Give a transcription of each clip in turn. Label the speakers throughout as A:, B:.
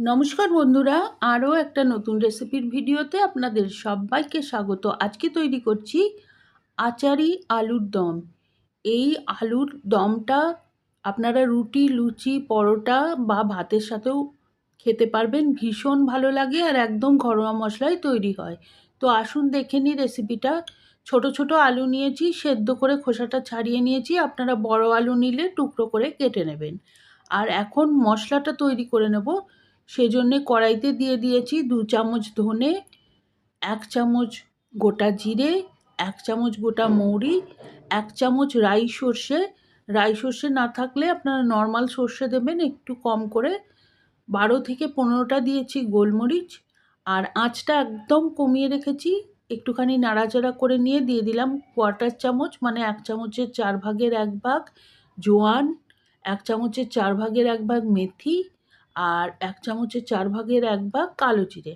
A: নমস্কার বন্ধুরা, আরও একটা নতুন রেসিপির ভিডিওতে আপনাদের সবাইকে স্বাগত। আজকে তৈরি করছি আচারি আলুর দম। এই আলুর দমটা আপনারা রুটি, লুচি, পরোটা বা ভাতের সাথেও খেতে পারবেন, ভীষণ ভালো লাগে আর একদম ঘরোয়া মশলায় তৈরি হয়। তো আসুন দেখে নিই রেসিপিটা। ছোট ছোট আলু নিয়েছি, সেদ্ধ করে খোসাটা ছাড়িয়ে নিয়েছি, আপনারা বড় আলু নিলে টুকরো করে কেটে নেবেন। আর এখন মশলাটা তৈরি করে নেব। সেজন্যে কড়াইতে দিয়ে দিয়েছি দু চামচ ধনে, এক চামচ গোটা জিরে, এক চামচ গোটা মৌরি, এক চামচ রাই সর্ষে। রাই সর্ষে না থাকলে আপনারা নর্মাল সর্ষে দেবেন একটু কম করে। বারো থেকে পনেরোটা দিয়েছি গোলমরিচ আর আঁচটা একদম কমিয়ে রেখেছি। একটুখানি নাড়াচাড়া করে নিয়ে দিয়ে দিলাম কোয়ার্টার চামচ মানে এক চামচের চার ভাগের এক ভাগ জোয়ান, এক চামচের চার ভাগের এক ভাগ মেথি আর এক চামচের চার ভাগের এক ভাগ কালো জিরে।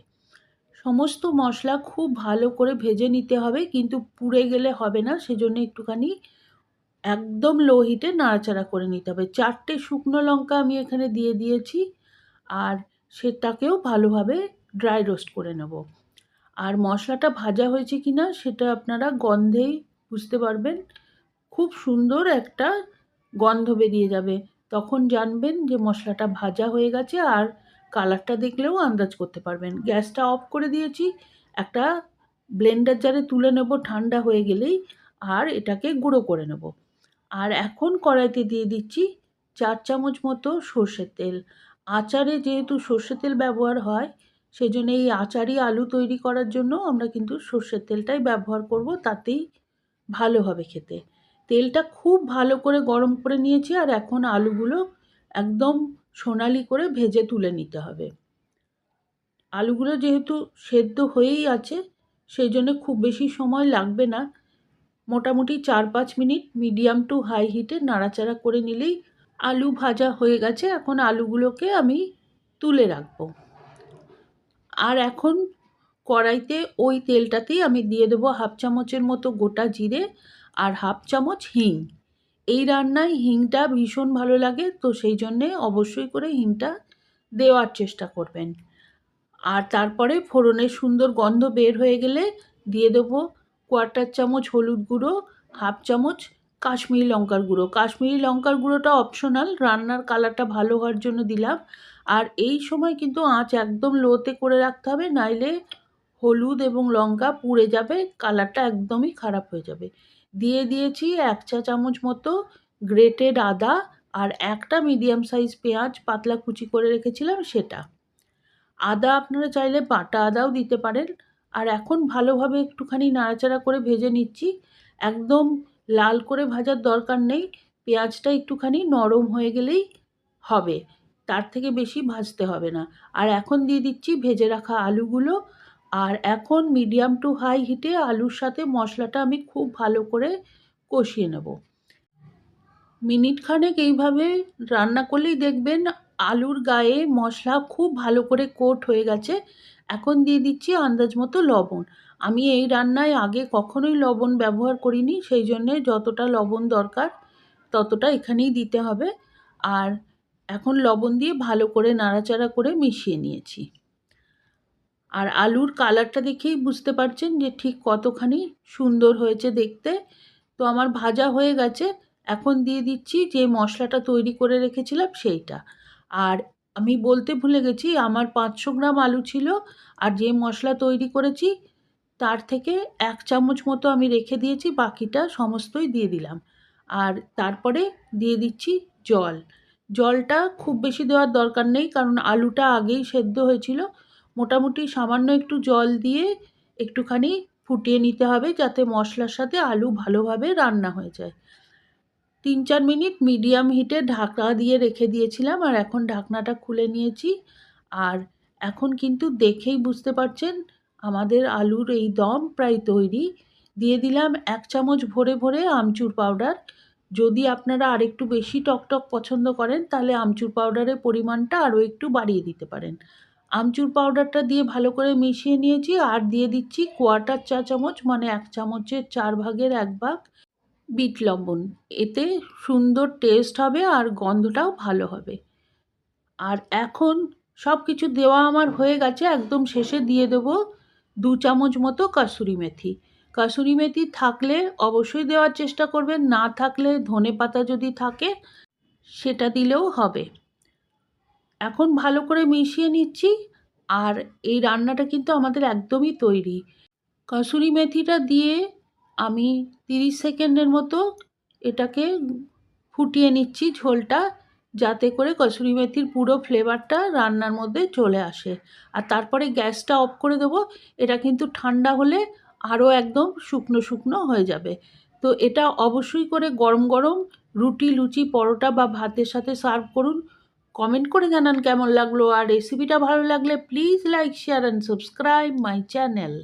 A: সমস্ত মশলা খুব ভালো করে ভেজে নিতে হবে, কিন্তু পুড়ে গেলে হবে না, সেজন্য একটুখানি একদম লো হিটে নাড়াচাড়া করে নিতে হবে। চারটে শুকনো লঙ্কা আমি এখানে দিয়ে দিয়েছি, আর সেটাকেও ভালোভাবে ড্রাই রোস্ট করে নেব। আর মশলাটা ভাজা হয়েছে কি না সেটা আপনারা গন্ধেই বুঝতে পারবেন। খুব সুন্দর একটা গন্ধ বেরিয়ে যাবে। তখন জানবেন যে মশলাটা ভাজা হয়ে গেছে আর কালারটা দেখলেও আন্দাজ করতে পারবেন। গ্যাসটা অফ করে দিয়েছি, একটা ব্লেন্ডার জারে তুলে নেব ঠান্ডা হয়ে গেলেই আর এটাকে গুঁড়ো করে নেব। আর এখন কড়াইতে দিয়ে দিচ্ছি চার চামচ মতো সর্ষের তেল। আচারে যেহেতু সর্ষের তেল ব্যবহার হয় সেই জন্য এই আচারি আলু তৈরি করার জন্য আমরা কিন্তু সর্ষের তেলটাই ব্যবহার করব, তাতেই ভালো হবে খেতে। তেলটা খুব ভালো করে গরম করে নিয়েছি আর এখন আলুগুলো একদম সোনালি করে ভেজে তুলে নিতে হবে। আলুগুলো যেহেতু সেদ্ধ হয়েই আছে, সেই জন্য খুব বেশি সময় লাগবে না। মোটামুটি চার পাঁচ মিনিট মিডিয়াম টু হাই হিটে নাড়াচাড়া করে নিলেই আলু ভাজা হয়ে গেছে। এখন আলুগুলোকে আমি তুলে রাখব। আর এখন কড়াইতে ওই তেলটাতেই আমি দিয়ে দেবো হাফ চামচের মতো গোটা জিরে আর হাফ চামচ হিং। এই রান্নায় হিংটা ভীষণ ভালো লাগে, তো সেই জন্যে অবশ্যই করে হিংটা দেওয়ার চেষ্টা করবেন। আর তারপরে ফোড়নের সুন্দর গন্ধ বের হয়ে গেলে দিয়ে দেবো কোয়ার্টার চামচ হলুদ গুঁড়ো, হাফ চামচ কাশ্মীরি লঙ্কার গুঁড়ো। কাশ্মীরি লঙ্কার গুঁড়োটা অপশনাল রান্নার কালারটা ভালো হওয়ার জন্য দিলাম। আর এই সময় কিন্তু আঁচ একদম লোতে করে রাখতে হবে, নাইলে হলুদ এবং লঙ্কা পুড়ে যাবে কালারটা একদমই খারাপ হয়ে যাবে। দিয়ে দিয়েছি এক চা চামচ মতো গ্রেটেড আদা আর একটা মিডিয়াম সাইজ পেঁয়াজ, পাতলা কুচি করে রেখেছিলাম সেটা। আদা আপনারা চাইলে বাটা আদাও দিতে পারেন। আর এখন ভালোভাবে একটুখানি নাড়াচাড়া করে ভেজে নিচ্ছি। একদম লাল করে ভাজার দরকার নেই। পেঁয়াজটা একটুখানি নরম হয়ে গেলেই হবে। তার থেকে বেশি ভাজতে হবে না। আর এখন দিয়ে দিচ্ছি ভেজে রাখা আলুগুলো। আর এখন মিডিয়াম টু হাই হিটে আলুর সাথে মশলাটা আমি খুব ভালো করে কষিয়ে নেব। মিনিট খানেক এইভাবে রান্না করলেই দেখবেন আলুর গায়ে মশলা খুব ভালো করে কোট হয়ে গেছে। এখন দিয়ে দিচ্ছি আন্দাজ মতো লবণ। আমি এই রান্নায় আগে কখনোই লবণ ব্যবহার করিনি, সেই জন্যে যতটা লবণ দরকার ততটা এখানেই দিতে হবে। আর এখন লবণ দিয়ে ভালো করে নাড়াচাড়া করে মিশিয়ে নিয়েছি। আর আলুর কালারটা দেখেই বুঝতে পারছেন যে ঠিক কতখানি সুন্দর হয়েছে দেখতে। তো আমার ভাজা হয়ে গেছে, এখন দিয়ে দিচ্ছি যে মশলাটা তৈরি করে রেখেছিলাম সেইটা। আর আমি বলতে ভুলে গেছি, আমার পাঁচশো গ্রাম আলু ছিল আর যে মশলা তৈরি করেছি তার থেকে এক চামচ মতো আমি রেখে দিয়েছি, বাকিটা সমস্তই দিয়ে দিলাম। আর তারপরে দিয়ে দিচ্ছি জল। জলটা খুব বেশি দেওয়ার দরকার নেই, কারণ আলুটা আগেই সেদ্ধ হয়েছিল মোটামুটি সামান্য একটু জল দিয়ে একটুখানি ফুটিয়ে নিতে হবে যাতে মশলার সাথে আলু ভালোভাবে রান্না হয়ে যায়। তিন চার মিনিট মিডিয়াম হিটে ঢাকা দিয়ে রেখে দিয়েছিলাম আর এখন ঢাকনাটা খুলে নিয়েছি। আর এখন কিন্তু দেখেই বুঝতে পারছেন আমাদের আলুর এই দম প্রায় তৈরি। দিয়ে দিলাম এক চামচ ভরে ভরে আমচুর পাউডার। যদি আপনারা আরেকটু বেশি টকটক পছন্দ করেন তাহলে আমচুর পাউডারের পরিমাণটা আরও একটু বাড়িয়ে দিতে পারেন। আমচুর পাউডারটা দিয়ে ভালো করে মিশিয়ে নিয়েছি আর দিয়ে দিচ্ছি কোয়াটার চা চামচ মানে এক চামচের চার ভাগের এক ভাগ বিট লবণ। এতে সুন্দর টেস্ট হবে আর গন্ধটাও ভালো হবে। আর এখন সব কিছু দেওয়া আমার হয়ে গেছে, একদম শেষে দিয়ে দেবো দু চামচ মতো কাসুরি মেথি। কাসুরি মেথি থাকলে অবশ্যই দেওয়ার চেষ্টা করবেন, না থাকলে ধনে পাতা যদি থাকে, সেটা দিলেও হবে। এখন ভালো করে মিশিয়ে নিচ্ছি আর এই রান্নাটা কিন্তু আমাদের একদমই তৈরি। কাসুরি মেথিটা দিয়ে আমি তিরিশ সেকেন্ডের মতো এটাকে ফুটিয়ে নিচ্ছি ঝোলটা যাতে করে কসুরি মেথির পুরো ফ্লেভারটা রান্নার মধ্যে চলে আসে। আর তারপরে গ্যাসটা অফ করে দেবো, এটা কিন্তু ঠান্ডা হলে আরও একদম শুকনো শুকনো হয়ে যাবে। তো এটা অবশ্যই করে গরম গরম রুটি, লুচি, পরোটা বা ভাতের সাথে সার্ভ করুন। কমেন্ট করে জানান কেমন লাগল। আর রেসিপিটা ভালো লাগলে please like share and subscribe my channel